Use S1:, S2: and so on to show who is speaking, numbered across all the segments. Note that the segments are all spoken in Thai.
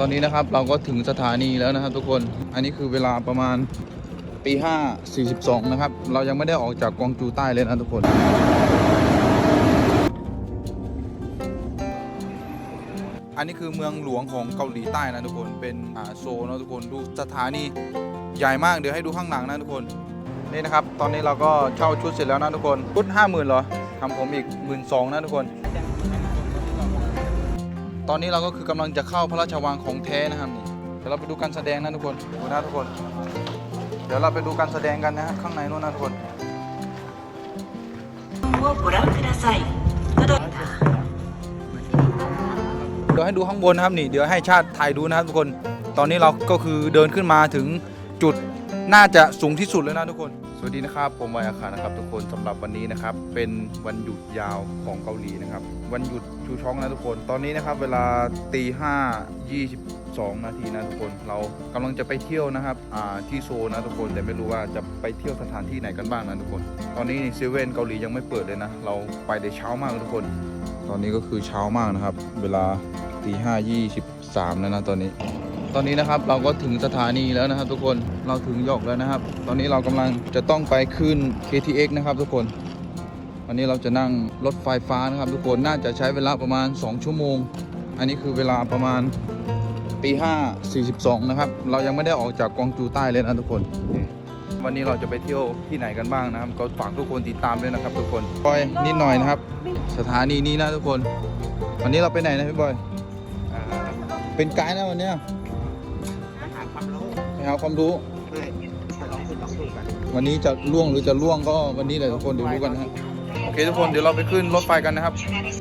S1: ตอนนี้นะครับเราก็ถึงสถานีแล้วนะครับ ทุกคน อันนี้คือเวลาประมาณปี5 42นะครับ เรายังไม่ได้ออกจากกวางจูใต้เลยนะทุกคนอันนี้คือเมืองหลวงของเกาหลีใต้นะทุกคน เป็นโซนะทุกคน ดูสถานีใหญ่มาก เดี๋ยวให้ดูข้างหลังนะทุกคน นี่นะครับ ตอนนี้เราก็เช่าชุดเสร็จแล้วนะทุกคน ชุดห้าหมื่นเหรอทำผมอีกหมื่นสองนะทุกคน ตอนนี้เราก็คือกำลังจะเข้าพระราชวังของแท้นะครับนี่เดี๋ยวเราไปดูการแสดงนะทุกคนดูนะทุกคน เดี๋ยวเราไปดูการแสดงกันนะะข้างในนู้นนะทุกคนเดี๋ยวให้ดูข้างบนนะครับนี่เดี๋ยวให้ชาติถ่ายดูนะครับทุกคน ตอนนี้เราก็คือเดินขึ้นมาถึงจุดน่าจะสูงที่สุดแล้วนะทุกคน สวัสดีนะครับผมวายอาคานะครับ ทุกคนสำหรับวันนี้นะครับ เป็นวันหยุดยาวของเกาหลีนะครับ วันหยุดชูช่องนะทุกคนตอนนี้นะครับ เวลาตีห้ายี่สิบสองนาทีนะทุกคนเรากำลังจะไปเที่ยวนะครับที่โซนะทุกคนแต่ไม่รู้ว่าจะไปเที่ยวสถานที่ไหนกันบ้างนะทุกคน ตอนนี้เซเว่นเกาหลียังไม่เปิดเลยนะ เราไปแต่เช้ามากทุกคน ตอนนี้ก็คือเช้ามากนะครับ เวลาตีห้ายี่สิบสามแล้วนะตอนนี้ ตอนนี้นะครับเราก็ถึงสถานีแล้วนะครับ ทุกคนเราถึงหยอกแล้วนะครับ ตอนนี้เรากำลังจะต้องไปขึ้น KTX นะครับ ทุกคน วันนี้เราจะนั่งรถไฟฟ้านะครับ ทุกคนน่าจะใช้เวลาประมาณ 2 ชั่วโมง อันนี้คือเวลาประมาณปี5 42นะครับ เรายังไม่ได้ออกจากกวางจูใต้เลยนะทุกคน วันนี้เราจะไปเที่ยวที่ไหนกันบ้างนะครับ ก็ฝากทุกคนติดตามด้วยนะครับ ทุกคนบอยนิดหน่อยนะครับ สถานีนี้นะทุกคน วันนี้เราไปไหนนะพี่บอย เป็นไกด์นะวันเนี้
S2: หาความรู้เลยไปลองไปลองดูกัน
S1: วันนี้จะล่วงหรือจะล่วงก็วันนี้แหละทุกคนเดี๋ยวรู้กันนะฮะโอเคทุกคนเดี๋ยวเราไปขึ้นรถไฟกันนะครับ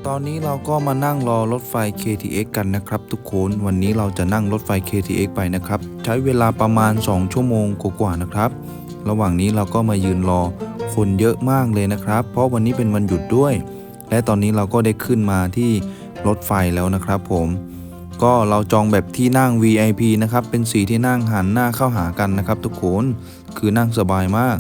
S3: ตอนนี้เราก็มานั่งรอรถไฟ KTX กันนะครับ ทุกคนวันนี้เราจะนั่งรถไฟ KTX ไปนะครับ ใช้เวลาประมาณ 2 ชั่วโมงกว่าๆนะครับ ระหว่างนี้เราก็มายืนรอคนเยอะมากเลยนะครับ เพราะวันนี้เป็นวันหยุดด้วย และตอนนี้เราก็ได้ขึ้นมาที่รถไฟแล้วนะครับ ผม ก็เราจองแบบที่นั่ง VIP นะครับ เป็นสีที่นั่งหันหน้าเข้าหากันนะครับ ทุกคนคือนั่งสบายมาก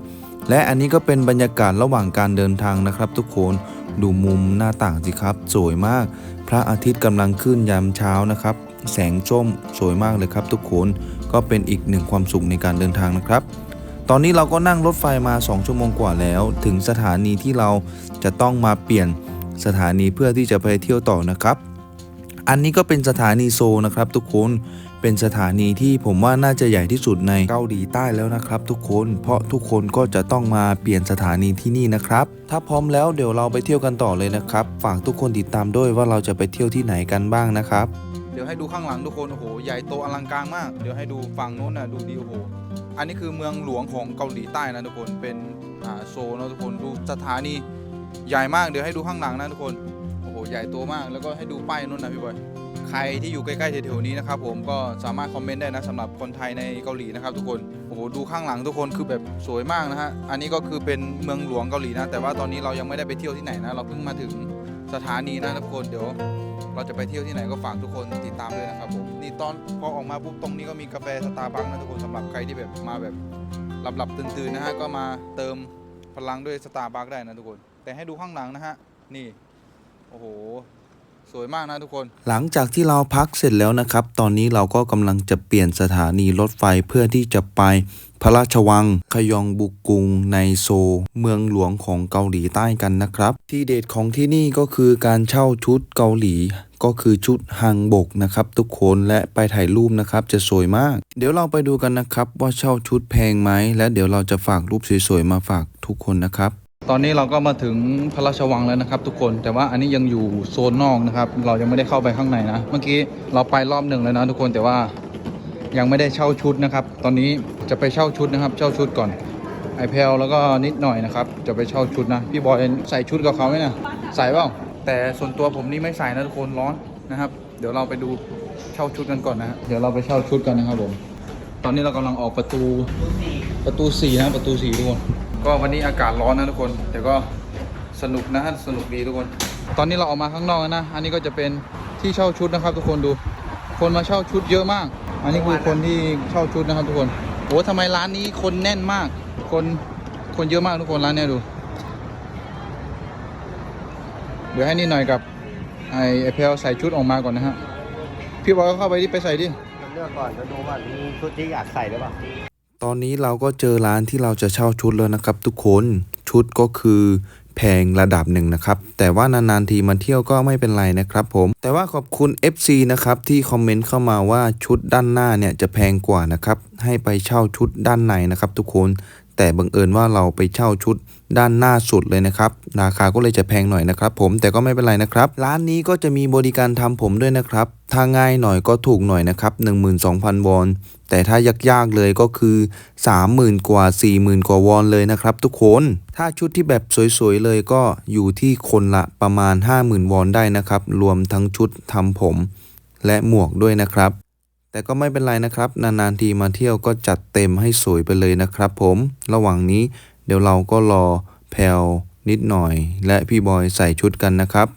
S3: และอันนี้ก็เป็นบรรยากาศระหว่างการเดินทางนะครับ ทุกคนดูมุมหน้าต่างสิครับ สวยมาก พระอาทิตย์กำลังขึ้นยามเช้านะครับ แสงส้มสวยมากเลยครับ ทุกคนก็เป็นอีกหนึ่งความสุขในการเดินทางนะครับ ตอนนี้เราก็นั่งรถไฟมา 2 ชั่วโมงกว่าแล้ว ถึงสถานีที่เราจะต้องมาเปลี่ยนสถานีเพื่อที่จะไปเที่ยวต่อนะครับ อันนี้ก็เป็นสถานีโซนะครับทุกคน เป็นสถานีที่ผมว่าน่าจะใหญ่ที่สุดในเกาหลีใต้แล้วนะครับ ทุกคน เพราะทุกคนก็จะต้องมาเปลี่ยนสถานีที่นี่นะครับ ถ้าพร้อมแล้วเดี๋ยวเราไปเที่ยวกันต่อเลยนะครับ ฝากทุกคนติดตามด้วยว่าเราจะไปเที่ยวที่ไหนกันบ้างนะครับ
S1: เดี๋ยวให้ดูข้างหลังทุกคน โอ้โห ใหญ่โตอลังการมาก เดี๋ยวให้ดูฝั่งโน้นนะดูดีโอ้โห อันนี้คือเมืองหลวงของเกาหลีใต้นะทุกคน เป็นโซนะทุกคน ดูสถานีใหญ่มาก เดี๋ยวให้ดูข้างหลังนะทุกคน ใหญ่โตมาก แล้วก็ให้ดูป้ายโน้นนะพี่บอยใครที่อยู่ใกล้ๆแถวๆนี้นะครับผมก็สามารถคอมเมนต์ได้นะสำหรับคนไทยในเกาหลีนะครับทุกคนโอ้โหดูข้างหลังทุกคนคือแบบสวยมากนะฮะอันนี้ก็คือเป็นเมืองหลวงเกาหลีนะ แต่ว่าตอนนี้เรายังไม่ได้ไปเที่ยวที่ไหนนะ เราเพิ่งมาถึงสถานีนะทุกคนเดี๋ยวเราจะไปเที่ยวที่ไหนก็ฝากทุกคนติดตามด้วยนะครับผมนี่ตอนพอออกมาปุ๊บตรงนี้ก็มีกาแฟสตาร์บัคนะทุกคนสำหรับใครที่แบบมาแบบหลับๆตื่นๆนะฮะก็มาเติมพลังด้วยสตาร์บัคได้นะทุกคน แต่ให้ดูข้างหลังนะฮะนี่ โอ้โห สวยมากนะทุกคน
S3: หลังจากที่เราพักเสร็จแล้วนะครับ ตอนนี้เราก็กำลังจะเปลี่ยนสถานีรถไฟเพื่อที่จะไปพระราชวังขยองบุกุงในโซ เมืองหลวงของเกาหลีใต้กันนะครับ ที่เด็ดของที่นี่ก็คือการเช่าชุดเกาหลีก็คือชุดฮังบกนะครับทุกคนและไปถ่ายรูปนะครับจะสวยมาก เดี๋ยวเราไปดูกันนะครับว่าเช่าชุดแพงไหมและเดี๋ยวเราจะฝากรูปสวยๆมาฝากทุกคนนะครับ
S1: ตอนนี้เราก็มาถึงพระราชวังแล้วนะครับ ทุกคนแต่ว่าอันนี้ยังอยู่โซนนอกนะครับ เรายังไม่ได้เข้าไปข้างในนะเมื่อกี้เราไปรอบหนึ่งแล้วนะ ทุกคนแต่ว่ายังไม่ได้เช่าชุดนะครับ ตอนนี้จะไปเช่าชุดนะครับ เช่าชุดก่อนไอเพลแล้วก็นิดหน่อยนะครับ จะไปเช่าชุดนะ พี่บอยใส่ชุดกับเขาไหมนะใส่เปล่าแต่ส่วนตัวผมนี่ไม่ใส่นะทุกคนร้อนนะครับ เดี๋ยวเราไปดูเช่าชุดกันก่อนนะเดี๋ยวเราไปเช่าชุดกันนะครับผมตอนนี้เรากำลังออกประตูประตูสี่นะประตูสี่ทุกคน ก็วันนี้อากาศร้อนนะทุกคน แต่ก็สนุกนะฮะสนุกดีทุกคน ตอนนี้เราออกมาข้างนอกนะ อันนี้ก็จะเป็นที่เช่าชุดนะครับ ทุกคนดู คนมาเช่าชุดเยอะมาก อันนี้คือคนที่เช่าชุดนะครับ ทุกคนโอ้ทำไมร้านนี้คนแน่นมาก คนคนเยอะมากทุกคนร้านเนี้ยดู เดี๋ยวให้นี่หน่อยกับไอไอเพลใส่ชุดออกมาก่อนนะฮะพี่บอยก็เข้าไปที่ไปใส่ดิ
S2: เราเลือกก่อนจะดูว่ามีชุดที่อยากใส่หรือเปล่า
S3: ตอนนี้เราก็เจอร้านที่เราจะเช่าชุดแล้วนะครับทุกคนชุดก็คือแพงระดับหนึ่งนะครับ แต่ว่านานๆทีมาเที่ยวก็ไม่เป็นไรนะครับผม แต่ว่าขอบคุณ FC นะครับที่คอมเมนต์เข้ามาว่าชุดด้านหน้าเนี่ยจะแพงกว่านะครับ ให้ไปเช่าชุดด้านในนะครับทุกคน แต่บังเอิญว่าเราไปเช่าชุด ด้านหน้าสุดเลยนะครับ ราคาก็เลยจะแพงหน่อยนะครับ ผมแต่ก็ไม่เป็นไรนะครับ ร้านนี้ก็จะมีบริการทำผมด้วยนะครับ ถ้าง่ายหน่อยก็ถูกหน่อยนะครับ 12,000 วอน แต่ถ้ายากๆเลยก็คือ 30,000 กว่า 40,000 กว่าวอนเลยนะครับทุกคน ถ้าชุดที่แบบสวยๆเลยก็อยู่ที่คนละประมาณ 50,000 วอนได้นะครับ รวมทั้งชุดทำผมและหมวกด้วยนะครับ แต่ก็ไม่เป็นไรนะครับ นานๆทีมาเที่ยวก็จัดเต็มให้สวยไปเลยนะครับ ผม ระหว่างนี้ เดี๋ยวเราก็รอแพลวนิดหน่อย และพี่บอยใส่ชุดกันนะครับ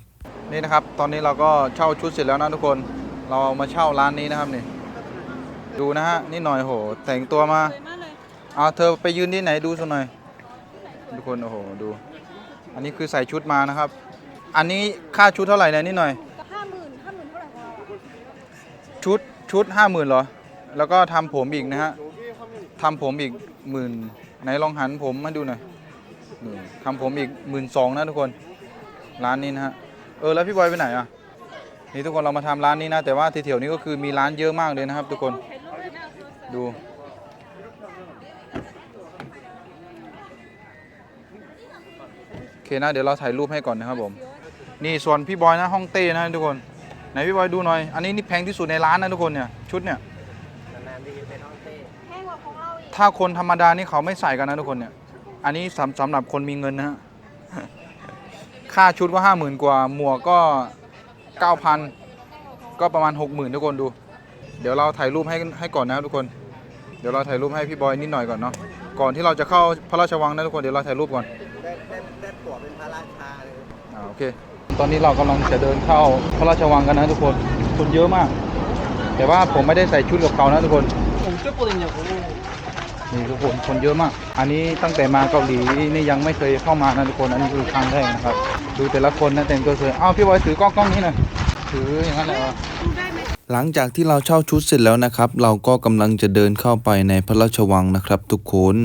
S1: นี่นะครับ ตอนนี้เราก็เช่าชุดเสร็จแล้วนะทุกคน เรามาเช่าร้านนี้นะครับนี่ ดูนะฮะนี่หน่อยโห แต่งตัวมาเอาเธอไปยืนที่ไหนดูสักหน่อย ทุกคนโอ้โหดู อันนี้คือใส่ชุดมานะครับ อันนี้ค่าชุดเท่าไหร่เนี่ยนี่หน่อย
S4: ห้าหมื่นห้าหมื่นเท่าไหร่ของเราอะ
S1: ชุดชุดห้าหมื่นเหรอ แล้วก็ทำผมอีกนะฮะทำผมอีกหมื่น ไหนลองหันผมมาดูหน่อยนี่ทำผมอีกหมื่นสองนะทุกคน ร้านนี้นะฮะ เออแล้วพี่บอยไปไหนอะ นี่ทุกคนเรามาทำร้านนี้นะ แต่ว่าที่แถวนี้ก็คือมีร้านเยอะมากเลยนะครับ ทุกคน ดู โอเคนะเดี๋ยวเราถ่ายรูปให้ก่อนนะครับผม นี่ส่วนพี่บอยนะห้องเต้นะทุกคน ไหนพี่บอยดูหน่อย อันนี้นี่แพงที่สุดในร้านนะทุกคนเนี่ยชุดเนี่ย ถ้าคนธรรมดานี่เขาไม่ใส่กันนะทุกคนเนี่ย อันนี้สำสำหรับคนมีเงินนะฮะ ค่าชุดก็ห้าหมื่นกว่า หมวกก็เก้าพันก็ประมาณหกหมื่นทุกคนดู เดี๋ยวเราถ่ายรูปให้ให้ก่อนนะทุกคน เดี๋ยวเราถ่ายรูปให้พี่บอยนิดหน่อยก่อนเนาะ ก่อนที่เราจะเข้าพระราชวังนะทุกคน เดี๋ยวเราถ่ายรูปก่อน
S2: ได้ได้ได้ตั๋วเป็นพระราชาเลย
S1: อ่าโอเค ตอนนี้เรากำลังจะเดินเข้าพระราชวังกันนะทุกคน คนเยอะมาก แต่ว่าผมไม่ได้ใส่ชุดกับเขานะทุกคนนี่ นี่ทุกคนคนเยอะมาก อันนี้ตั้งแต่มาเกาหลีนี่ยังไม่เคยเข้ามานะทุกคนอันนี้คือครั้งแรกนะครับ ดูแต่ละคนนะแต่งตัวสวยอ้าวพี่บอยถือกล้องกล้องนี้หน่อยถืออย่างนั้นเลย
S3: หลังจากที่เราเช่าชุดเสร็จแล้วนะครับ เราก็กำลังจะเดินเข้าไปในพระราชวังนะครับ ทุกคน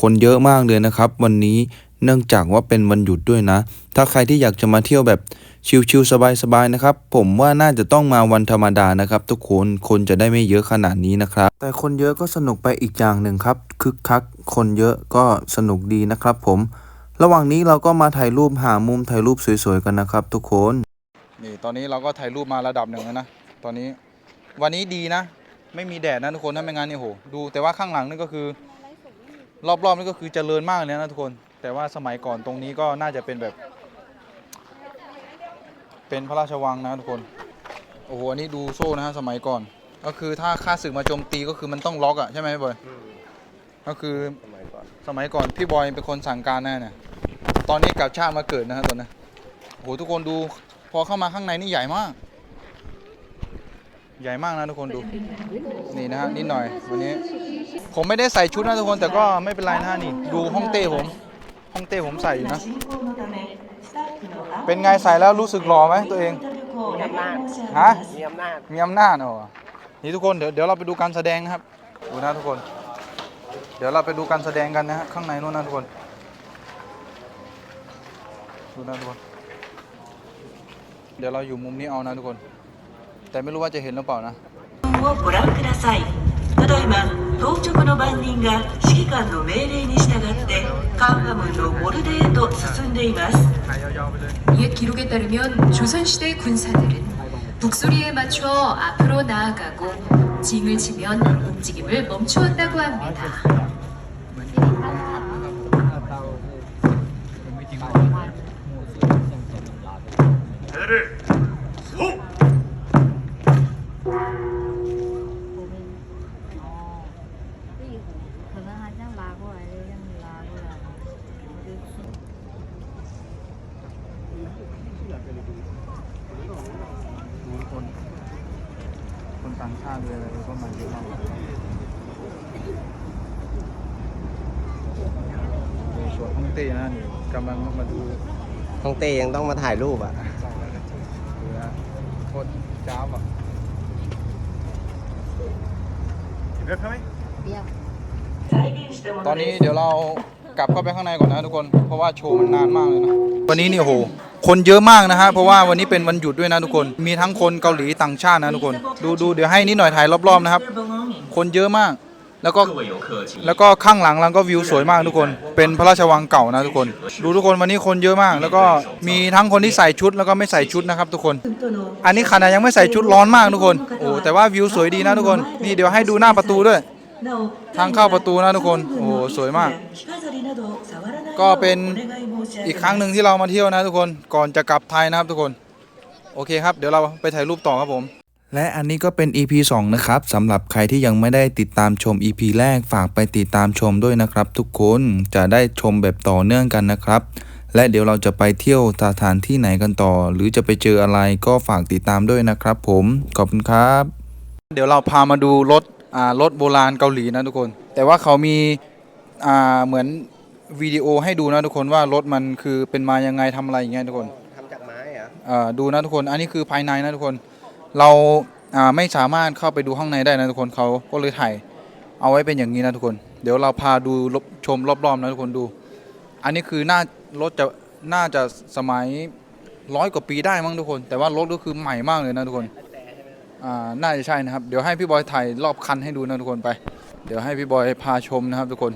S3: คนเยอะมากเลยนะครับ วันนี้ เนื่องจากว่าเป็นวันหยุดด้วยนะ ถ้าใครที่อยากจะมาเที่ยวแบบชิลๆสบายๆนะครับ ผมว่าน่าจะต้องมาวันธรรมดานะครับ ทุกคนคนจะได้ไม่เยอะขนาดนี้นะครับ แต่คนเยอะก็สนุกไปอีกอย่างหนึ่งครับคึกคัก คนเยอะก็สนุกดีนะครับ ผม ระหว่างนี้เราก็มาถ่ายรูปหามุมถ่ายรูปสวยๆกันนะครับ ทุกคน
S1: นี่ตอนนี้เราก็ถ่ายรูปมาระดับหนึ่งแล้วนะตอนนี้วันนี้ดีนะ ไม่มีแดดนะทุกคนถ้าไม่งั้นนี่โหดูแต่ว่าข้างหลังนี่ก็คือ รอบๆนี่ก็คือเจริญมากเลยนะทุกคน แต่ว่าสมัยก่อนตรงนี้ก็น่าจะเป็นแบบ เป็นพระราชวังนะทุกคน โอ้โห อันนี้ดูโซ่นะฮะสมัยก่อน ก็คือถ้าข้าศึกมาโจมตีก็คือมันต้องล็อกอะใช่ไหมพี่บอย ก็คือ
S2: สมัยก่อน
S1: สมัยก่อนพี่บอยเป็นคนสั่งการแน่เนี่ยตอนนี้กลับชาติมาเกิดนะฮะตอนนี้โอ้โหทุกคนดูพอเข้ามาข้างในนี่ใหญ่มาก ใหญ่มากนะทุกคนดู นี่นะฮะนิดหน่อยวันนี้ ผมไม่ได้ใส่ชุดนะทุกคนแต่ก็ไม่เป็นไรนะฮะนี่ ดูห้องเต้ผม ห้องเต้ผมใส่อยู่นะ
S5: 人口のためスタッフの安
S1: เป็นไงใส่แล้วรู้สึกหล่อไหมตัวเอง
S5: 全旅行をお願い申し上げ
S1: ฮะ
S5: ます
S2: มีอำนาจ
S1: มีอำนาจเหรอนี่ทุกคนเดี๋ยวเดี๋ยวเราไปดูการแสดงนะครับ ดูนะทุกคน เดี๋ยวเราไปดูการแสดงกันนะฮะข้างในนู้นนะทุกคน ดูนะทุกคน เดี๋ยวเราอยู่มุมนี้เอานะทุกคน แต่ไม่รู้ว่าจะเห็นหรือเปล่านะ
S5: をご覧くださいただいま 当直の番人が指揮官の命令に従ってカンハムンのモルデへと進んでいます
S6: 옛 기록에 따르면 조선시대 군사들은 북소리에 맞춰 앞으로 나아가고 징을 치면 움직임을 멈추었다고 합니다.
S4: 可
S1: ตยังต้
S2: องมาถ่ายรูปอะ
S1: คตจ้าบอะ
S4: เรีย
S5: บไหม
S1: ตอนนี้เดี๋ยวเรากลับเข้าไปข้างในก่อนนะทุกคน เพราะว่าโชว์มันนานมากเลยนะ วันนี้นี่โห คนเยอะมากนะฮะ เพราะว่าวันนี้เป็นวันหยุดด้วยนะทุกคน มีทั้งคนเกาหลีต่างชาตินะทุกคน ดูดูเดี๋ยวให้นิดหน่อยถ่ายรอบๆนะครับ คนเยอะมาก แล้วก็แล้วก็ข้างหลังเราก็วิวสวยมากทุกคน เป็นพระราชวังเก่านะทุกคน ดูทุกคนวันนี้คนเยอะมาก แล้วก็มีทั้งคนที่ใส่ชุดแล้วก็ไม่ใส่ชุดนะครับทุกคน อันนี้ขนาดยังไม่ใส่ชุดร้อนมากทุกคน โอ้แต่ว่าวิวสวยดีนะทุกคน นี่เดี๋ยวให้ดูหน้าประตูด้วย ทางเข้าประตูนะทุกคน โอ้โหสวยมาก ก็เป็นอีกครั้งหนึ่งที่เรามาเที่ยวนะทุกคน ก่อนจะกลับไทยนะครับทุกคน โอเคครับ เดี๋ยวเราไปถ่ายรูปต่อครับผม
S3: และอันนี้ก็เป็น EP 2 นะครับสำหรับใครที่ยังไม่ได้ติดตามชม EP แรกฝากไปติดตามชมด้วยนะครับ ทุกคนจะได้ชมแบบต่อเนื่องกันนะครับ และเดี๋ยวเราจะไปเที่ยวสถานที่ไหนกันต่อ หรือจะไปเจออะไรก็ฝากติดตามด้วยนะครับ ผมขอบคุณครับ
S1: เดี๋ยวเราพามาดูรถอ่ารถโบราณเกาหลีนะทุกคน แต่ว่าเขามีอ่าเหมือนวิดีโอให้ดูนะทุกคนว่ารถมันคือเป็นมายังไงทำอะไรอย่างเงี้ยทุกคน
S2: ทำจากไม้เหรอ
S1: อ่าดูนะทุกคน อันนี้คือภายในนะทุกคน เราไม่สามารถเข้าไปดูข้างในได้นะทุกคนเขาก็เลยถ่ายเอาไว้เป็นอย่างนี้นะทุกคน เดี๋ยวเราพาดูชมรอบๆนะทุกคนดู อันนี้คือหน่ารถจะน่าจะสมัยร้อยกว่าปีได้มั้งทุกคน แต่ว่ารถก็คือใหม่มากเลยนะทุกคนอ่าน่าจะใช่นะครับเดี๋ยวให้พี่บอยถ่ายรอบคันให้ดูนะทุกคนไป เดี๋ยวให้พี่บอยพาชมนะครับทุกคน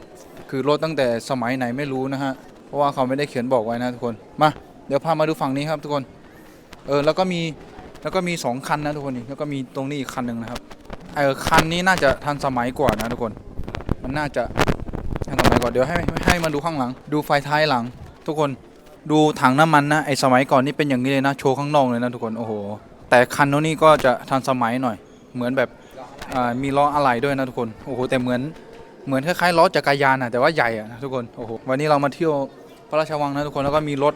S1: คือรถตั้งแต่สมัยไหนไม่รู้นะฮะเพราะว่าเขาไม่ได้เขียนบอกไว้นะทุกคนมาเดี๋ยวพามาดูฝั่งนี้ครับทุกคนเออแล้วก็มี แล้วก็มีสองคันนะทุกคนนี่แล้วก็มีตรงนี้อีกคันหนึ่งนะครับเออคันนี้น่าจะทันสมัยกว่านะทุกคน มันน่าจะทันสมัยกว่าเดี๋ยวให้ให้มาดูข้างหลัง ดูไฟท้ายหลัง ทุกคนดูถังน้ำมันนะไอสมัยก่อนนี่เป็นอย่างนี้เลยนะโชว์ข้างนอกเลยนะทุกคนโอ้โหแต่คันโน้นนี่ก็จะทันสมัยหน่อย เหมือนแบบมีล้ออะไหล่ด้วยนะทุกคนโอ้โหแต่เหมือนเหมือนคล้ายๆล้อจักรยานอะแต่ว่าใหญ่อะนะทุกคนโอ้โหวันนี้เรามาเที่ยวพระราชวังนะทุกคนแล้วก็มีรถ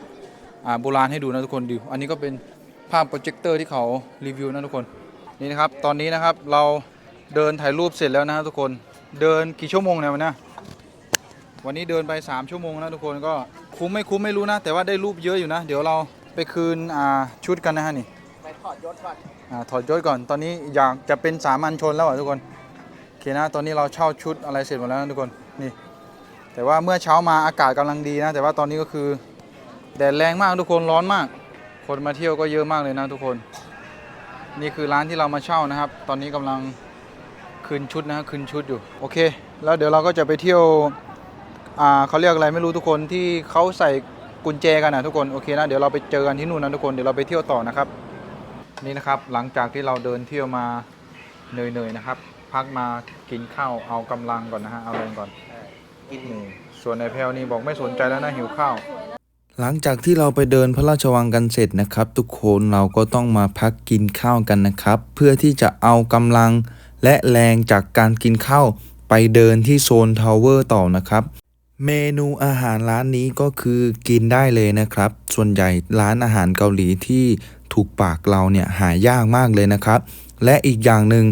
S1: โบราณให้ดูนะทุกคนดูอันนี้ก็เป็น ภาพโปรเจคเตอร์ที่เขารีวิวนะทุกคนนี่นะครับตอนนี้นะครับเราเดินถ่ายรูปเสร็จแล้วนะครับทุกคนเดินกี่ชั่วโมงเนี่ยวันนี้วันนี้เดินไป 3 ชั่วโมงนะทุกคนก็คุ้มไม่คุ้มไม่รู้นะ แต่ว่าได้รูปเยอะอยู่นะ เดี๋ยวเราไปคืนอ่าชุดกันนะฮะนี่
S2: ไปถอดยศก่อน
S1: อ่าถอดยศก่อนตอนนี้อยากจะเป็นสามัญชนแล้วอะทุกคนโอเคนะตอนนี้เราเช่าชุดอะไรเสร็จหมดแล้วนะทุกคนนี่แต่ว่าเมื่อเช้ามาอากาศกำลังดีนะ แต่ว่าตอนนี้ก็คือแดดแรงมากทุกคนร้อนมาก คนมาเที่ยวก็เยอะมากเลยนะทุกคน นี่คือร้านที่เรามาเช่านะครับ ตอนนี้กำลังคืนชุดนะคืนชุดอยู่โอเค แล้วเดี๋ยวเราก็จะไปเที่ยวอ่าเขาเรียกอะไรไม่รู้ทุกคนที่เขาใส่กุญแจกันนะทุกคนโอเคนะเดี๋ยวเราไปเจอกันที่นู่นนะทุกคนเดี๋ยวเราไปเที่ยวต่อนะครับ นี่นะครับหลังจากที่เราเดินเที่ยวมาเหนื่อยๆนะครับ พักมากินข้าวเอากำลังก่อนนะฮะเอาแรงก่อน
S2: กิน
S1: นี่ส่วนในแพลวนี่บอกไม่สนใจแล้วนะหิวข้าว
S3: หลังจากที่เราไปเดินพระราชวังกันเสร็จนะครับ ทุกคนเราก็ต้องมาพักกินข้าวกันนะครับ เพื่อที่จะเอากำลังและแรงจากการกินข้าวไปเดินที่โซนทาวเวอร์ต่อนะครับ เมนูอาหารร้านนี้ก็คือกินได้เลยนะครับ ส่วนใหญ่ร้านอาหารเกาหลีที่ถูกปากเราเนี่ยหายากมากเลยนะครับ และอีกอย่างหนึ่ง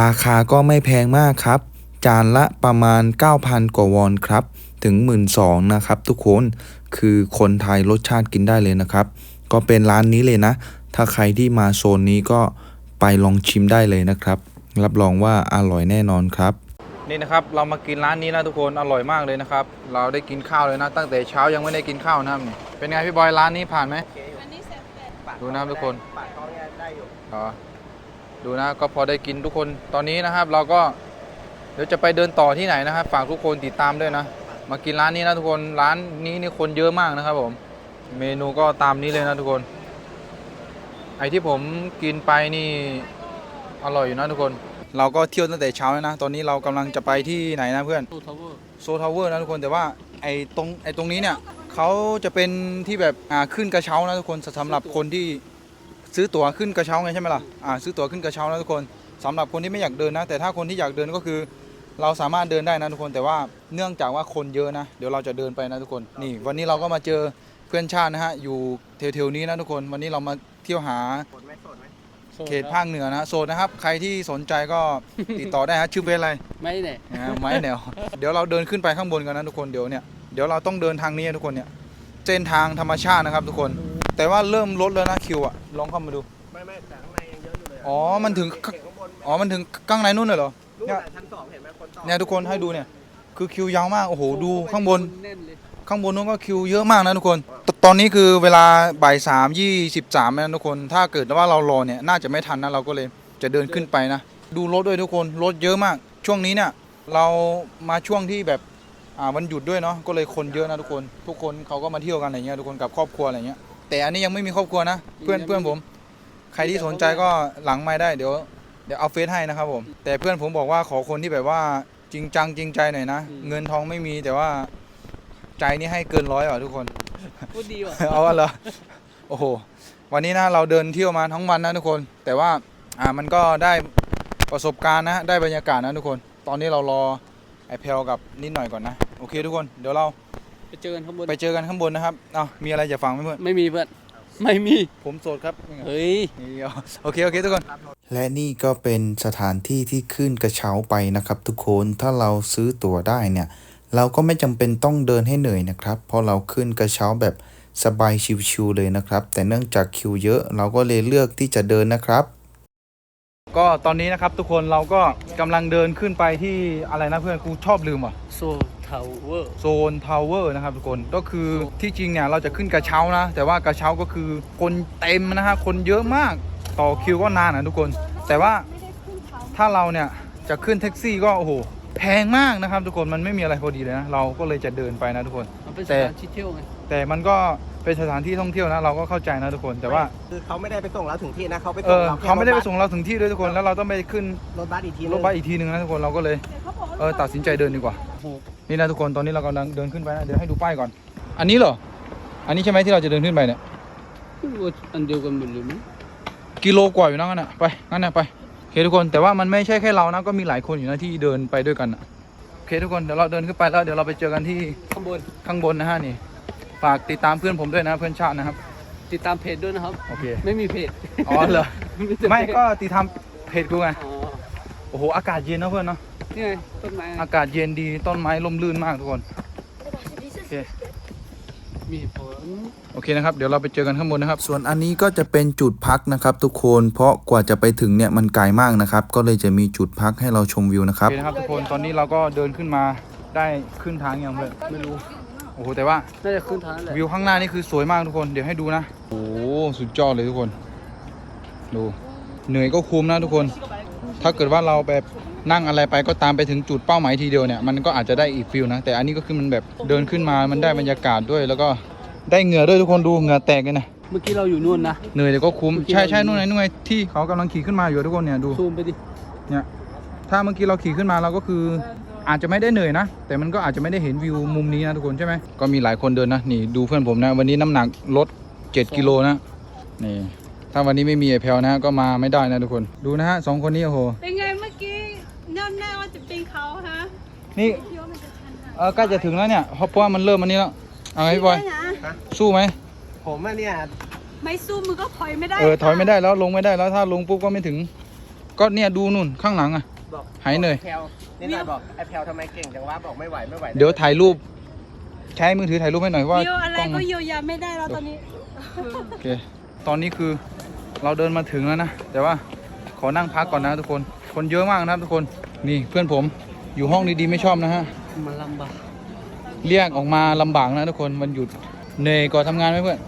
S3: ราคาก็ไม่แพงมากครับ จานละประมาณ 9,000 กว่าวอนครับ ถึง 1 2ื่นนะครับทุกคน คือคนไทยรสชาติกินได้เลยนะครับ ก็เป็นร้านนี้เลยนะ ถ้าใครที่มาโซนนี้ก็ไปลองชิมได้เลยนะครับ รับรองว่าอร่อยแน่นอนครับ
S1: นี่นะครับเรามากินร้านนี้นะทุกคนอร่อยมากเลยนะครับ เราได้กินข้าวเลยนะ ตั้งแต่เช้ายังไม่ได้กินข้าวนะครับนี่เป็นไงพี่บอยร้านนี้ผ่านไหมดูนะครับทุกคน
S2: ปากท้องเนี่ยได้อยู่
S1: อ๋อดูนะก็พอได้กินทุกคนตอนนี้นะครับ เราก็เดี๋ยวจะไปเดินต่อที่ไหนนะครับ ฝากทุกคนติดตามด้วยนะ มากินร้านนี้นะทุกคนร้านนี้นี่คนเยอะมากนะครับผม เมนูก็ตามนี้เลยนะทุกคน ไอที่ผมกินไปนี่อร่อยอยู่นะทุกคน เราก็เที่ยวตั้งแต่เช้าแล้วนะ ตอนนี้เรากำลังจะไปที่ไหนนะเพื่อนโซทาวเวอร์โซทาวเวอร์นะทุกคนแต่ว่าไอตรงไอตรงนี้เนี่ยเขาจะเป็นที่แบบอ่าขึ้นกระเช้านะทุกคนสำหรับคนที่ซื้อตั๋วขึ้นกระเช้าไงใช่ไหมล่ะอ่าซื้อตั๋วขึ้นกระเช้านะทุกคนสำหรับคนที่ไม่อยากเดินนะ แต่ถ้าคนที่อยากเดินก็คือ เราสามารถเดินได้นะทุกคนแต่ว่าเนื่องจากว่าคนเยอะนะ เดี๋ยวเราจะเดินไปนะทุกคน นี่ วันนี้เราก็มาเจอเพื่อนชาตินะฮะ อยู่แถวๆนี้นะทุกคน วันนี้เรามาเที่ยวหา
S2: สดไหมสดไหม
S1: เขตภาคเหนือนะโซนนะครับ ใครที่สนใจก็ติดต่อได้ฮะชื่อเป็นอะไร
S7: ไม่เนี่ย
S1: นะฮะไม้แนวเดี๋ยวเราเดินขึ้นไปข้างบนกันนะทุกคนเดี๋ยวเนี่ยเดี๋ยวเราต้องเดินทางนี้นะทุกคนเนี่ยเส้นทางธรรมชาตินะครับ ทุกคน แต่ว่าเริ่มลดแล้วนะคิวอะลองเข้ามาดู
S2: ไม่ไม่แต่ข้างในยังเยอะอยู่เลยะ
S1: อ๋อมันถึง
S2: เห็นข้างบน
S1: อ๋อมันถึงข้างในนู่นเลยเหรอ
S2: นู่น
S1: เนี่ย
S2: น่ะชั้นสองเห็นไหมคนต่อ
S1: เนี่ยทุกคนให้ดูเนี่ย คือคิวยาวมากโอ้โหดูข้างบน
S2: แน่นเลย
S1: ข้างบนนู้นก็คิวเยอะมากนะทุกคนตตอนนี้คือเวลาบ่ายสามยี่สิบสามนะทุกคน ถ้าเกิดว่าเรารอเนี่ยน่าจะไม่ทันนะเราก็เลยจะเดินขึ้นไปนะ ดูรถด้วยทุกคนรถเยอะมาก ช่วงนี้เนี่ยเรามาช่วงที่แบบอ่าวันหยุดด้วยเนาะก็เลยคนเยอะนะทุกคน ทุกคนเขาก็มาเที่ยวกันอะไรเงี้ยทุกคนกับครอบครัวอะไรเงี้ยแต่อันนี้ยังไม่มีครอบครัวนะ เพื่อนเพื่อนผม ใครที่สนใจก็หลังไม่ได้เดี๋ยวเดี๋ยวเอาเฟซให้นะครับผม แต่เพื่อนผมบอกว่าขอคนที่แบบว่าจริงจังจริงใจหน่อยนะเงินทองไม่มีแต่ว่าใจนี่ให้เกินร้อยอะทุกคน
S2: พูดดีว่ะ
S1: เอาอะเหรอ โอ้โห วันนี้นะเราเดินเที่ยวมาทั้งวันนะทุกคน แต่ว่าอ่ามันก็ได้ประสบการณ์นะ ได้บรรยากาศนะทุกคน ตอนนี้เรารอไอเพลกับนิดหน่อยก่อนนะ โอเคทุกคน เดี๋ยวเรา
S2: ไปเจอกันข้างบน
S1: ไปเจอกันข้างบนนะครับ เอามีอะไรจะฟังไหมเพื่อน
S2: ไม่มีเพื่อน ไม่มี
S1: ผมโสดครับ
S2: เฮ้ย
S1: นี่เอาโอเค โอเค ทุกคน
S3: และนี่ก็เป็นสถานที่ที่ขึ้นกระเช้าไปนะครับ ทุกคนถ้าเราซื้อตั๋วได้เนี่ย เราก็ไม่จำเป็นต้องเดินให้เหนื่อยนะครับ เพราะเราขึ้นกระเช้าแบบสบายชิวๆเลยนะครับ แต่เนื่องจากคิวเยอะเราก็เลยเลือกที่จะเดินนะครับ
S1: ก็ตอนนี้นะครับทุกคนเราก็กำลังเดินขึ้นไปที่อะไรนะเพื่อน กูชอบลืมอะ
S2: โซ ทาวเวอร์
S1: โซนทาวเวอร์นะครับทุกคนก็คือที่จริงเนี่ยเราจะขึ้นกระเช้านะ แต่ว่ากระเช้าก็คือคนเต็มนะฮะคนเยอะมากต่อคิวก็นานนะทุกคน แต่ว่าถ้าเราเนี่ยจะขึ้นแท็กซี่ก็โอ้โหแพงมากนะครับทุกคนมันไม่มีอะไรพอดีเลยนะเราก็เลยจะเดินไปนะทุกคน
S2: มันเป็นส
S1: แต่
S2: ถานที่เที่ยวไง
S1: แต่มันก็เป็นสถานที่ท่องเที่ยวนะเราก็เข้าใจนะทุกคนแต่ว่า
S2: คือเขาไม่ได้ไปส่งเราถึงที่นะเขาไป
S1: เอ
S2: ส่ง
S1: อ
S2: เราแค่
S1: เขาไม่ได้ไป
S2: รถ
S1: ส่งเราถึงที่ด้วยทุกคนแล้วเราต้องไปขึ้น
S2: รถบัสอีกที
S1: รถบัสอีกทีหนึ่งนะทุกคนเราก็เลยเอ อตัดสินใจเดินดีกว่า
S2: โอ้โห
S1: นี่นะทุกคนตอนนี้เรากำลังเดินขึ้นไปนะเดี๋ยวให้ดูป้ายก่อน อันนี้เหรอ อันนี้ใช่ไหมที่เราจะเดินขึ้นไปเนี่ย
S2: อันเดียวกันหมดเลยมั้ย
S1: กิโลกว่าอยู่นะงั้นน่ะไปงั้นน่ะไปโอเคทุกคนแต่ว่ามันไม่ใช่แค่เรานะก็มีหลายคนอยู่นะที่เดินไปด้วยกันน่ะโอเคทุกคนเดี๋ยวเราเดินขึ้นไปแล้วเดี๋ยวเราไปเจอกันที่
S2: ข้างบน
S1: ข้างบนนะฮะนี่ฝากติดตามเพื่อนผมด้วยนะเพื่อนชาตินะครับ
S2: ติดตามเพจด้วยนะครับ
S1: โอเค
S2: ไม่มีเพจ
S1: อ๋อเหรอ
S2: แต่
S1: ไม่
S2: เพจ
S1: ก็ติดตามเพจกูไง
S2: อ๋อ
S1: โอ้โหอากาศเย็นนะเพื่อนเนาะ
S2: นี่ไงต้นไม้
S1: อากาศเย็นดีต้นไม้ร่มรื่นมากทุกคนโอเค
S2: มีผล
S1: โอเคนะครับ เดี๋ยวเราไปเจอกันข้างบนนะครับ
S3: ส่วนอันนี้ก็จะเป็นจุดพักนะครับ ทุกคนเพราะกว่าจะไปถึงเนี่ยมันไกลมากนะครับ ก็เลยจะมีจุดพักให้เราชมวิวนะค
S1: โอ
S3: รับ
S1: เคนะครับทุกคนตอนนี้เราก็เดินขึ้นมาได้ขึ้นทางยังเพื่อน
S2: ไม่รู้
S1: โอ้โหแต่ว่า
S2: น่าจะขึ้นทางนั้นแหละ
S1: วิวข้างหน้านี่คือสวยมากทุกคนเดี๋ยวให้ดูนะโอ้โหสุดยอดเลยทุกคน ดูเหนื่อยก็คุ้มนะทุกคน ถ้าเกิดว่าเราแบบ นั่งอะไรไปก็ตามไปถึงจุดเป้าหมายทีเดียวเนี่ยมันก็อาจจะได้อีกฟิลนะ แต่อันนี้ก็คือมันแบบเดินขึ้นมามันได้บรรยากาศด้วย แล้วก็ได้เหงื่อด้วยทุกคนดูเหงื่อแตกเลยนะ
S2: เมื่อกี้เราอยู่นู่นนะ
S1: เหนื่อยแต่ก็คุ้ม
S2: เมื่อกี้
S1: ใช่ใช่
S2: เราอยู่
S1: นู่นไงนู่นไงที่เขากำลังขี่ขึ้นมาอยู่ทุกคนเนี่ยดู
S2: ซูมไปดิ
S1: เนี่ยถ้าเมื่อกี้เราขี่ขึ้นมาเราก็คืออาจจะไม่ได้เหนื่อยนะ แต่มันก็อาจจะไม่ได้เห็นวิวมุมนี้นะทุกคนใช่ไหมก็มีหลายคนเดินนะนี่ดูเพื่อนผมนะ วันนี้น้ำหนักลด 7 กิโลนะนี่ถ้าวันนี้ไม่มีไอแพลนะก็มาไม่ได้นะทุกคนดูนะฮะสองคนนี้โอ้โห
S4: เป็นไงเมื่อกี้แน่แน่ว่าจะเป็นเขาฮะ
S1: นี่
S4: คิดว่ามันจะชันหน่อย
S1: เออใกล้จะถึงแล้วเนี่ยเพราะเพราะว่ามันเริ่มอันนี้แล้วเอาไงพี่บอย
S4: ไม่นะ
S1: สู้ไหม
S2: ผมอะเนี่ย
S4: ไม่สู้มือก็ถอยไม่ได้
S1: เออถอยไม่ได้แล้วลงไม่ได้แล้วถ้าลงปุ๊บก็ไม่ถึง ก็เนี่ยดูนู่นข้างหลังอะ
S2: บอก
S1: หายเหนื่อย
S2: แพลวนี่นายบอกไอ้แพลวทำไมเก่งจังวะบอกไม่ไหวไม่ไหว
S1: เดี๋ยวถ่ายรูป ใช้มือถือถ่ายรูปให้หน่อยเพราะว่า
S4: เยียวอะไร
S1: กล้องมั
S4: ก็
S1: น
S4: เยียวยาไม่ได้แล้วตอนนี้
S1: โอเค ตอนนี้คือเราเดินมาถึงแล้วนะ แต่ว่าขอนั่งพักก่อนนะทุกคน คนเยอะมากนะครับทุกคน นี่เพื่อนผม อยู่ห้องดีๆไม่ชอบนะฮะ
S2: มันลำบาก
S1: เรียกออกมาลำบากนะทุกคนมันหยุดเหนื่อยก่อนทำงานไหมเพื่อน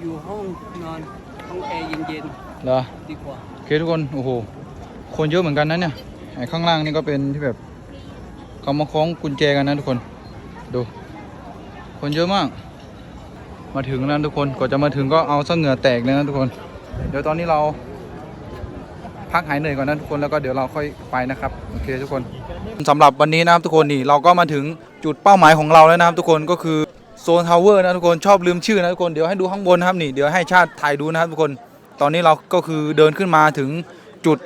S2: อยู่ห้องนอนห้องแอร์เย็น
S1: เหรอ
S2: ๆ ดีกว่า
S1: โอเคทุกคนโอ้โหคนเยอะเหมือนกันนะเนี่ยไอ้ข้างล่างนี่ก็เป็นที่แบบเขามาคล้องกุญแจกันนะทุกคนดู คนเยอะมาก มาถึงแล้วทุกคนกว่าจะมาถึงก็เอาซะเหงื่อแตกเลยนะทุกคน เดี๋ยวตอนนี้เรา พักหายเหนื่อยก่อนนะทุกคนแล้วก็เดี๋ยวเราค่อยไปนะครับโอเคทุกคนสำหรับวันนี้นะครับทุกคนนี่เราก็มาถึงจุดเป้าหมายของเราแล้วนะครับทุกคนก็คือโซนทาวเวอร์นะทุกคนชอบลืมชื่อนะทุกคนเดี๋ยวให้ดูข้างบนนะครับนี่เดี๋ยวให้ชาติถ่ายดูนะครับทุกคน ตอนนี้เราก็คือเดินขึ้นมาถึงจุด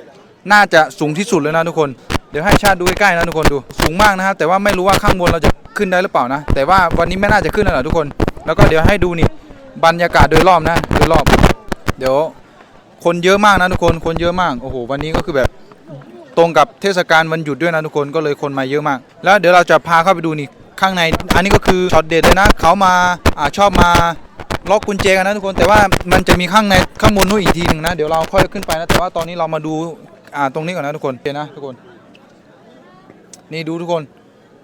S1: น่าจะสูงที่สุดเลยนะทุกคนเดี๋ยวให้ชาติดูใกล้ๆนะทุกคนดูสูงมากนะครับแต่ว่าไม่รู้ว่าข้างบนเราจะขึ้นได้หรือเปล่านะ แต่ว่าวันนี้ไม่น่าจะขึ้นแล้วล่ะทุกคน แล้วก็เดี๋ยวให้ดูนี่บรรยากาศโดยรอบนะโดยรอบ เดี๋ยว คนเยอะมากนะทุกคนคนเยอะมากโอ้โหวันนี้ก็คือแบบตรงกับเทศกาลวันหยุดด้วยนะทุกคนก็เลยคนมาเยอะมาก แล้วเดี๋ยวเราจะพาเข้าไปดูนี่ข้างใน อันนี้ก็คือช็อตเด็ดเลยนะเขามาอ่าชอบมาล็อกกุญแจกันนะทุกคนแต่ว่ามันจะมีข้างในข้างบนนู้นอีกทีหนึ่งนะเดี๋ยวเราค่อยขึ้นไปนะแต่ว่าตอนนี้เรามาดูอ่าตรงนี้ก่อนนะทุกคนโอเคนะทุกคน นี่ดูทุกคน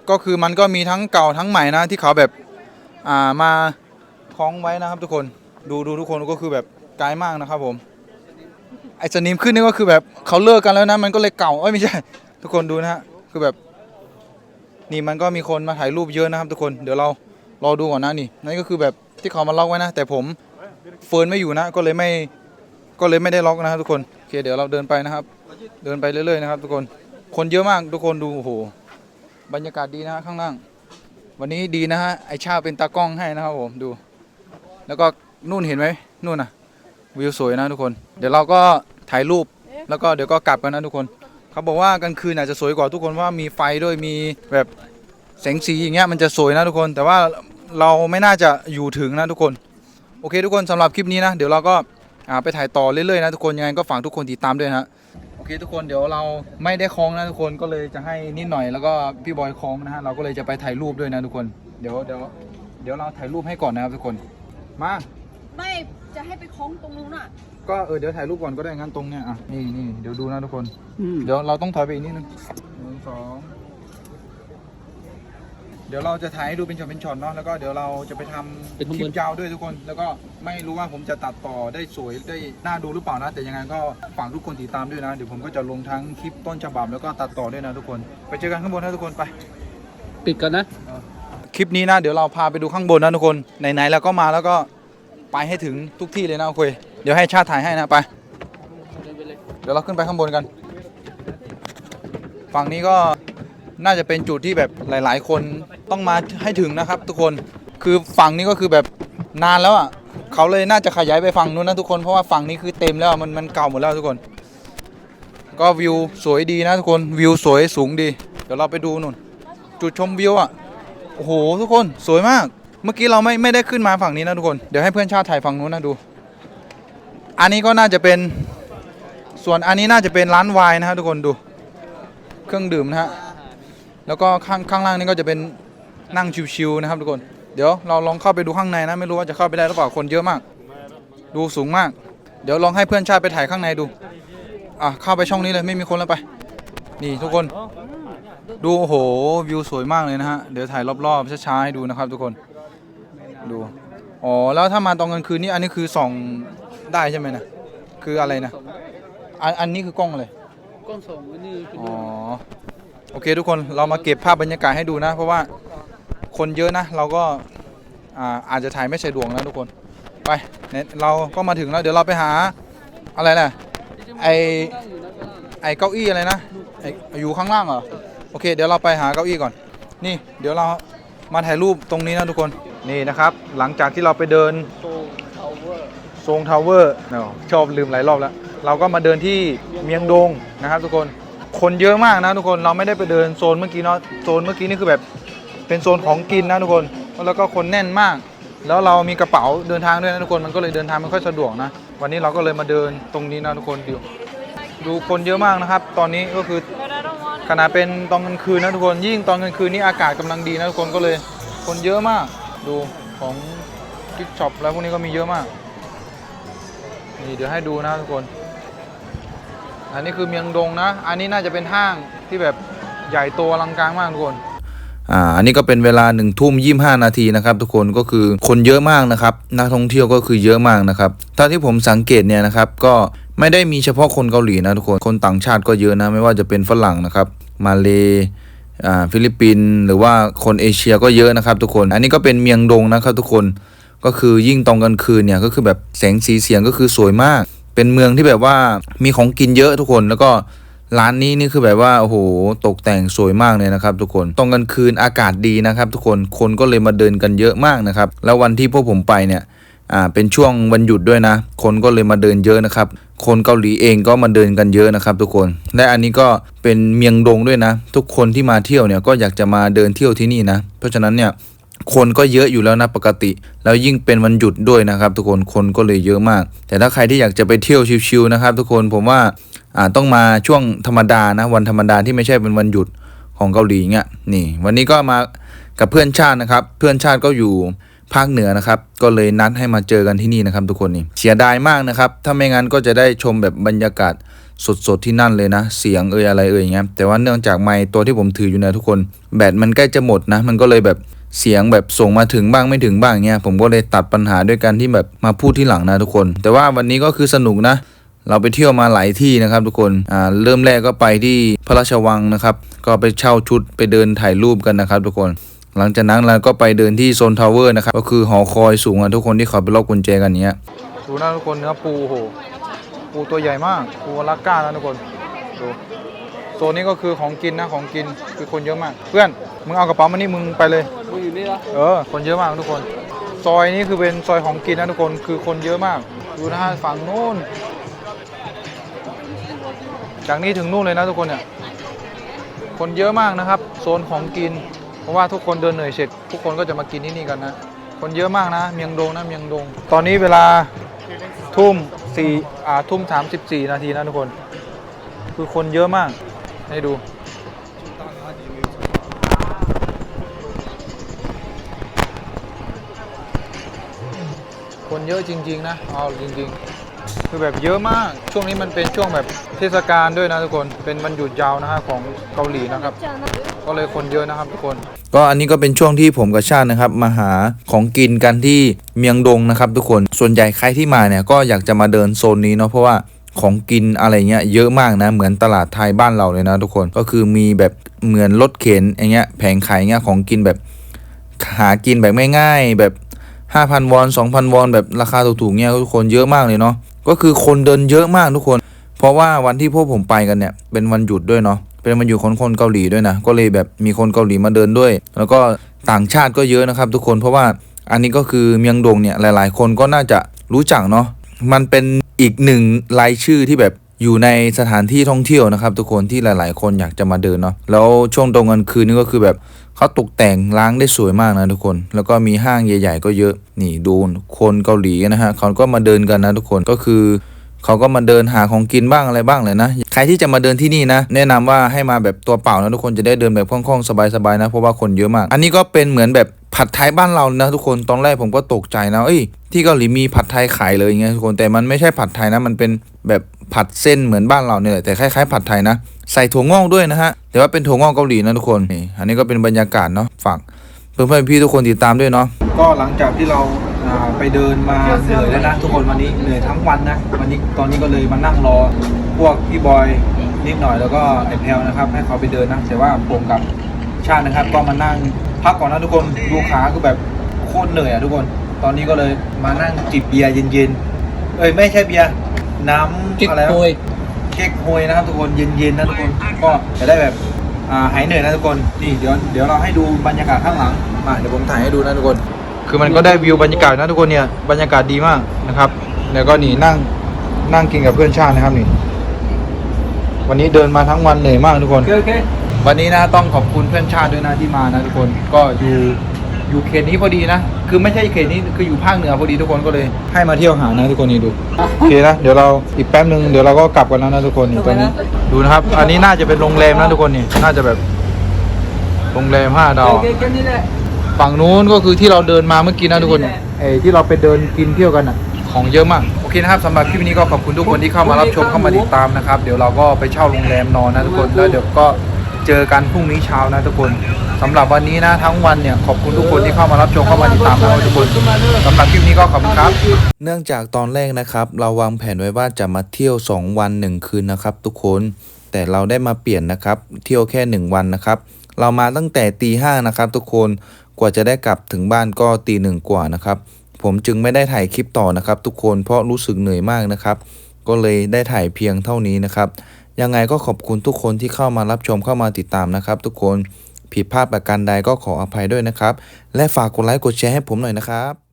S1: ก็คือมันก็มีทั้งเก่าทั้งใหม่นะที่เขาแบบอ่ามาคล้องไว้นะครับทุกคนดูดูทุกคนก็คือแบบไกลมากนะครับผม ไอ้สนิมขึ้นนี่ก็คือแบบเขาเลิกกันแล้วนะ มันก็เลยเก่าเอ้ยไม่ใช่ ทุกคนดูนะฮะคือแบบ นี่มันก็มีคนมาถ่ายรูปเยอะนะครับทุกคนเดี๋ยวเรารอดูก่อนนะนี่นั่นก็คือแบบที่เขามาล็อกไว้นะ แต่ผมเฟิร์นไม่อยู่นะ ก็เลยไม่ก็เลยไม่ได้ล็อกนะครับทุกคนโอเคเดี๋ยวเราเดินไปนะครับ เดินไปเรื่อยๆนะครับ ทุกคนคนเยอะมากทุกคนดูโอ้โหบรรยากาศดีนะฮะข้างล่าง วันนี้ดีนะฮะไอชาเป็นตากล้องให้นะครับผมดู แล้วก็นู่นเห็นไหมนู่นน่ะ วิวสวยนะทุกคน เดี๋ยวเราก็ถ่ายรูปแล้วก็เดี๋ยวก็กลับกันนะทุกคน เขาบอกว่ากลางคืนอาจจะสวยกว่าทุกคนเพราะว่ามีไฟด้วยมีแบบแสงสีอย่างเงี้ยมันจะสวยนะทุกคน แต่ว่าเราไม่น่าจะอยู่ถึงนะทุกคน โอเคทุกคนสำหรับคลิปนี้นะ เดี๋ยวเราก็อ่าไปถ่ายต่อเรื่อยๆนะทุกคนยังไงก็ฝากทุกคนติดตามด้วยนะโอเคทุกคนเดี๋ยวเราไม่ได้คล้องนะทุกคนก็เลยจะให้นิดหน่อยแล้วก็พี่บอยคล้องนะฮะเราก็เลยจะไปถ่ายรูปด้วยนะทุกคน เดี๋ยวเดี๋ยวเดี๋ยวเราถ่ายรูปให้ก่อนนะครับทุกคนมา
S4: ไม่จะให้ไปคล้องตรงนู้นอะ
S1: ก็เออเดี๋ยวถ่ายรูปก่อนก็ได้งั้นตรงเนี้ยอะนี่นี่เดี๋ยวดูนะทุกคน
S2: อืม
S1: เดี๋ยวเราต้องถอยไปอีกนิดนึงหนึ่งสองเดี๋ยวเราจะถ่ายให้ดูเป็นช็อตเป็นช็อตเนาะแล้วก็เดี๋ยวเราจะไปทำ
S2: เป็นข้าง
S1: คลิ
S2: บ
S1: ป
S2: น
S1: ยาวด้วยทุกคน แล้วก็ไม่รู้ว่าผมจะตัดต่อได้สวยได้น่าดูหรือเปล่านะ แต่ยังไงก็ฝากทุกคนติดตามด้วยนะ เดี๋ยวผมก็จะลงทั้งคลิปต้นฉบับแล้วก็ตัดต่อด้วยนะทุกคน ไปเจอกันข้างบนนะทุกคนไป
S2: ปิดก่อนนะ
S1: คลิปนี้นะเดี๋ยวเราพาไปดูข้างบนนะทุกคนไหนๆแล้วก็มาแล้วก็ ไปให้ถึงทุกที่เลยนะโอเคเดี๋ยวให้ชาติถ่ายให้นะไป
S2: เดี๋ย
S1: วเราขึ้นไปข้างบนกัน ฝั่งนี้ก็น่าจะเป็นจุดที่แบบหลาย ๆ คนต้องมาให้ถึงนะครับทุกคน คือฝั่งนี้ก็คือแบบนานแล้วอะ เขาเลยน่าจะขยายไปฝั่งนู้นนะทุกคน เพราะว่าฝั่งนี้คือเต็มแล้วมันมันเก่าหมดแล้วทุกคน ก็วิวสวยดีนะทุกคน วิวสวยสูงดี เดี๋ยวเราไปดูนู่น จุดชมวิวอะ โอ้โหทุกคนสวยมาก มื่อกี้เราไม่ไม่ได้ขึ้นมาฝั่งนี้นะทุกคน เดี๋ยวให้เพื่อนชาติถ่ายฝั่งนู้นนะดู อันนี้ก็น่าจะเป็น ส่วนอันนี้น่าจะเป็นร้านไวน์นะฮะทุกคนดู เครื่องดื่มนะฮะ แล้วก็ข้างข้างล่างนี่ก็จะเป็นนั่งชิวๆนะครับทุกคน เดี๋ยวเราลองเข้าไปดูข้างในนะ ไม่รู้ว่าจะเข้าไปได้หรือเปล่าคนเยอะมาก ดูสูงมาก เดี๋ยวลองให้เพื่อนชาติไปถ่ายข้างในดู อะเข้าไปช่องนี้เลยไม่มีคนแล้วไป นี่ทุกคน ดูโอ้โหวิวสวยมากเลยนะฮะ เดี๋ยวถ่ายรอบๆช้าๆให้ดูนะครับทุกคน ดู อ๋อ แล้วถ้ามาตอนกลางคืนนี่อันนี้คือส่องได้ใช่ไหมนะ คืออะไรนะ อันอันนี้คือกล้องอะไร
S2: กล้องส่องอันนี้เป็น
S1: อ๋อ โอเคทุกคนเรามาเก็บภาพบรรยากาศให้ดูนะ เพราะว่าคนเยอะนะ เราก็อ่าอาจจะถ่ายไม่สะดวกนะทุกคน ไปเนี่ยเราก็มาถึงแล้ว เดี๋ยวเราไปหาอะไรนะ ไอไอเก้าอี้อะไรนะไออยู่ข้างล่างเหรอ โอเค เดี๋ยวเราไปหาเก้าอี้ก่อน นี่ เดี๋ยวเรามาถ่ายรูปตรงนี้นะทุกคน นี่นะครับ หลังจากที่เราไปเดิน
S2: โซทาวเวอร์
S1: ทรงทาวเวอร์ชอบลืมหลายรอบแล้ว เราก็มาเดินที่เมียงดงนะครับ ทุกคนคนเยอะมากนะทุกคนเราไม่ได้ไปเดินโซนเมื่อกี้เนาะโซนเมื่อกี้นี่คือแบบเป็นโซนของกินนะทุกคนแล้วก็คนแน่นมาก แล้วเรามีกระเป๋าเดินทางด้วยนะทุกคนมันก็เลยเดินทางไม่ค่อยสะดวกนะ วันนี้เราก็เลยมาเดินตรงนี้นะทุกคนดูดูคนเยอะมากนะครับ ตอนนี้ก็คือขณะเป็นตอนกลางคืนนะทุกคนยิ่งตอนกลางคืนนี่อากาศกำลังดีนะทุกคนก็เลยคนเยอะมาก ดูของกิฟช็อปแล้วพวกนี้ก็มีเยอะมาก นี่เดี๋ยวให้ดูนะทุกคน อันนี้คือเมียงดงนะ อันนี้น่าจะเป็นห้างที่แบบใหญ่โตอลังการมากทุกคน
S3: อ่าอันนี้ก็เป็นเวลา1นึ่ทุ่มยีนาทีนะครับทุกคนก็คือคนเยอะมากนะครับนักท่องเที่ยวก็คือเยอะมากนะครับถ้าที่ผมสังเกตเนี่ยนะครับก็ไม่ได้มีเฉพาะคนเกาหลีนะทุกคนคนต่างชาติก็เยอะนะไม่ว่าจะเป็นฝรั่งนะครับมาเล ฟิลิปปินส์หรือว่าคนเอเชียก็เยอะนะครับทุกคน อันนี้ก็เป็นเมียงดงนะครับทุกคนก็คือยิ่งตอนกลางคืนเนี่ยก็คือแบบแสงสีเสียงก็คือสวยมาก เป็นเมืองที่แบบว่ามีของกินเยอะทุกคนแล้วก็ร้านนี้นี่คือแบบว่าโอ้โหตกแต่งสวยมากเลยนะครับ ทุกคนตอนกลางคืนอากาศดีนะครับ ทุกคนคนก็เลยมาเดินกันเยอะมากนะครับ แล้ววันที่พวกผมไปเนี่ย อ่าเป็นช่วงวันหยุดด้วยนะ คนก็เลยมาเดินเยอะนะครับ คนเกาหลีเองก็มาเดินกันเยอะนะครับ ทุกคน และอันนี้ก็เป็นเมียงดงด้วยนะ ทุกคนที่มาเที่ยวเนี่ยก็อยากจะมาเดินเที่ยวที่นี่นะ เพราะฉะนั้นเนี่ยคนก็เยอะอยู่แล้วนะปกติ แล้วยิ่งเป็นวันหยุดด้วยนะครับ ทุกคนคนก็เลยเยอะมาก แต่ถ้าใครที่อยากจะไปเที่ยวชิลๆนะครับ ทุกคนผมว่าอ่าต้องมาช่วงธรรมดานะวันธรรมดาที่ไม่ใช่เป็นวันหยุดของเกาหลีเงี้ยนี่ วันนี้ก็มากับเพื่อนชาตินะครับ เพื่อนชาติก็อยู่ ภาคเหนือนะครับก็เลยนัดให้มาเจอกันที่นี่นะครับทุกคนนี่เสียดายมากนะครับ ถ้าไม่งั้นก็จะได้ชมแบบบรรยากาศสดๆที่นั่นเลยนะ เสียงเอ่ยอะไรเอ่ยอย่างเงี้ยแต่ว่าเนื่องจากไมค์ตัวที่ผมถืออยู่เนะทุกคน แบตมันใกล้จะหมดนะ มันก็เลยแบบเสียงแบบส่งมาถึงบ้างไม่ถึงบ้างเงี้ยผมก็เลยตัดปัญหาด้วยการที่แบบมาพูดที่หลังนะทุกคน แต่ว่าวันนี้ก็คือสนุกนะ เราไปเที่ยวมาหลายที่นะครับ ทุกคนอ่าเริ่มแรกก็ไปที่พระราชวังนะครับ ก็ไปเช่าชุดไปเดินถ่ายรูปกันนะครับ ทุกคน หลังจากนั้นเราก็ไปเดินที่โซนทาวเวอร์นะครับ ก็คือหอคอยสูงอะทุกคนที่เขาไปล็อกกุญแจกันเนี้ย
S1: ดูนะทุกคนเนื้อปูโหปูตัวใหญ่มากปูอลาสก้านะทุกคนดูโซนนี้ก็คือของกินนะของกินคือคนเยอะมาก เพื่อนมึงเอากระเป๋ามานี่มึงไปเลย
S2: มึงอยู่นี่เหรอ
S1: เออคนเยอะมากทุกคน ซอยนี้คือเป็นซอยของกินนะทุกคนคือคนเยอะมาก ดูนะฮะฝั่งนู้น จากนี้ถึงนู่นเลยนะทุกคนเนี่ยคนเยอะมากนะครับ โซนของกิน ราะว่าทุกคนเดินเหนื่อยเสร็จ ทุกคนก็จะมากินที่นี่กันนะ คนเยอะมากนะ เมียงดงนะเมียงดง ตอนนี้เวลาทุ่มสี่อ่าทุ่มสามสิบสี่นาทีนะทุกคน คือคนเยอะมาก ให้ดู คนเยอะจริง ๆ นะเอาจริง ๆ คือแบบเยอะมากช่วงนี้มันเป็นช่วงแบบเทศกาลด้วยนะทุกคนเป็นวันหยุดยาวนะฮะของเกาหลีนะครับ ก็เลยคนเยอะนะครับทุกคน
S3: ก็อันนี้ก็เป็นช่วงที่ผมกับชาตินะครับ มาหาของกินกันที่เมียงดงนะครับ ทุกคนส่วนใหญ่ใครที่มาเนี่ยก็อยากจะมาเดินโซนนี้เนาะเพราะว่าของกินอะไรเงี้ยเยอะมากนะ เหมือนตลาดไทยบ้านเราเลยนะ ทุกคนก็คือมีแบบเหมือนรถเข็นอย่างเงี้ยแผงขายเงี้ยของกินแบบหากินแบบง่ายๆแบบ5,000 วอน 2,000 วอน แบบราคาถูกๆเนี่ยทุกคนเยอะมากเลยเนาะ ก็คือคนเดินเยอะมากทุกคน เพราะว่าวันที่พวกผมไปกันเนี่ยเป็นวันหยุดด้วยเนาะเป็นวันหยุดของคนเกาหลีด้วยนะก็เลยแบบมีคนเกาหลีมาเดินด้วย แล้วก็ต่างชาติก็เยอะนะครับ ทุกคนเพราะว่าอันนี้ก็คือเมียงดงเนี่ยหลาย ๆ คนก็น่าจะรู้จักเนาะมันเป็นอีกหนึ่งรายชื่อที่แบบอยู่ในสถานที่ท่องเที่ยวนะครับ ทุกคนที่หลาย ๆ คนอยากจะมาเดินเนาะแล้วช่วงตรงกลางคืนนี่ก็คือแบบ เขาตกแต่งล้างได้สวยมากนะทุกคน แล้วก็มีห้างใหญ่ ๆ ก็เยอะ นี่ดูคนเกาหลีนะฮะเขาก็มาเดินกันนะทุกคน ก็คือเขาก็มาเดินหาของกินบ้างอะไรบ้างเลยนะ ใครที่จะมาเดินที่นี่นะ แนะนำว่าให้มาแบบตัวเปล่านะทุกคนจะได้เดินแบบคล่องๆสบายๆนะ เพราะว่าคนเยอะมาก อันนี้ก็เป็นเหมือนแบบผัดไทยบ้านเรานะทุกคน ตอนแรกผมก็ตกใจนะ เอ้ย ที่เกาหลีมีผัดไทยขายเลยอย่างทุกคน แต่มันไม่ใช่ผัดไทยนะ มันเป็นแบบ ผัดเส้นเหมือนบ้านเราเนี่ยแต่คล้ายๆผัดไทยนะ ใส่ถั่วงอกด้วยนะฮะแต่ว่าเป็นถั่วงอกเกาหลีนะทุกคนนี่อันนี้ก็เป็นบรรยากาศเนาะฝากเพื่อนๆพี่ทุกคนติดตามด้วยเนาะ
S1: ก็หลังจากที่เราไปเดินมาเหนื่อยแล้วนะทุกคนวันนี้เหนื่อยทั้งวันนะวันนี้ตอนนี้ก็เลยมานั่งรอพวกพี่บอยนิดหน่อยแล้วก็ไอแพลนะครับให้เขาไปเดินนะแต่ว่าผมกับชาตินะครับ ก็มานั่งพักก่อนนะทุกคนดูขาคือแบบโคตรเหนื่อยอะทุกคน ตอนนี้ก็เลยมานั่งจิบเบียร์เย็นๆเอ้ยไม่ใช่เบียร์ น้ำ
S2: เก๊ก
S1: อะไรนะ
S2: โวย
S1: เก๊กฮวยนะครับทุกคนเย็นๆนะทุกคนก็จะได้แบบอ่าหายเหนื่อยนะทุกคนนี่เดี๋ยวเดี๋ยวเราให้ดูบรรยากาศข้างหลังมาเดี๋ยวผมถ่ายให้ดูนะทุกคน คือมันก็ได้วิวบรรยากาศนะทุกคนเนี่ยบรรยากาศดีมากนะครับแล้วก็นี่นั่งนั่งกินกับเพื่อนชาตินะครับนี่วันนี้เดินมาทั้งวันเหนื่อยมากทุกคน
S2: โอเคโอเค
S1: วันนี้นะต้องขอบคุณเพื่อนชาติด้วยนะที่มานะทุกคนก็อยู่ อยู่เขตนี้พอดีนะ คือไม่ใช่เขตนี้คืออยู่ภาคเหนือพอดีทุกคนก็เลย ให้มาเที่ยวหานะทุกคนนี่ดูโอเคนะเดี๋ยวเราอีกแป๊บหนึ่งเดี๋ยวเราก็กลับกันแล้วนะทุกคนนี่ตอนนี้ดูนะครับ อันนี้น่าจะเป็นโรงแรมนะทุกคนนี่น่าจะแบบโรงแรมห้าดาว
S2: โอเคแค่นี้แหละ
S1: ฝั่งนู้นก็คือที่เราเดินมาเมื่อกี้นะทุกคนไอ้ที่เราไปเดินกินเที่ยวกันอะของเยอะมากโอเคนะครับสำหรับคลิปนี้ก็ขอบคุณทุกคนที่เข้ามารับชมเข้ามาติดตามนะครับ เดี๋ยวเราก็ไปเช่าโรงแรมนอนนะทุกคนแล้วเดี๋ยวก็เจอกันพรุ่งนี้เช้านะทุกคน สำหรับวันนี้นะทั้งวันเนี่ยขอบคุณทุกคนที่เข้ามารับชมเข้ามาติดตามนะครับทุกคนสำหรับคลิปนี้ก็ขอบคุณครับ
S3: เนื่องจากตอนแรกนะครับ เราวางแผนไว้ว่าจะมาเที่ยว 2 วัน 1 คืนนะครับ ทุกคนแต่เราได้มาเปลี่ยนนะครับ เที่ยวแค่ 1 วันนะครับ เรามาตั้งแต่ตีห้านะครับทุกคนกว่าจะได้กลับถึงบ้านก็ตีหนึ่งกว่านะครับ ผมจึงไม่ได้ถ่ายคลิปต่อนะครับ ทุกคนเพราะรู้สึกเหนื่อยมากนะครับ ก็เลยได้ถ่ายเพียงเท่านี้นะครับยังไงก็ขอบคุณทุกคนที่เข้ามารับชมเข้ามาติดตามนะครับ ทุกคน ผิดพลาดประการใดก็ขออภัยด้วยนะครับ และฝากกดไลค์กดแชร์ให้ผมหน่อยนะครับ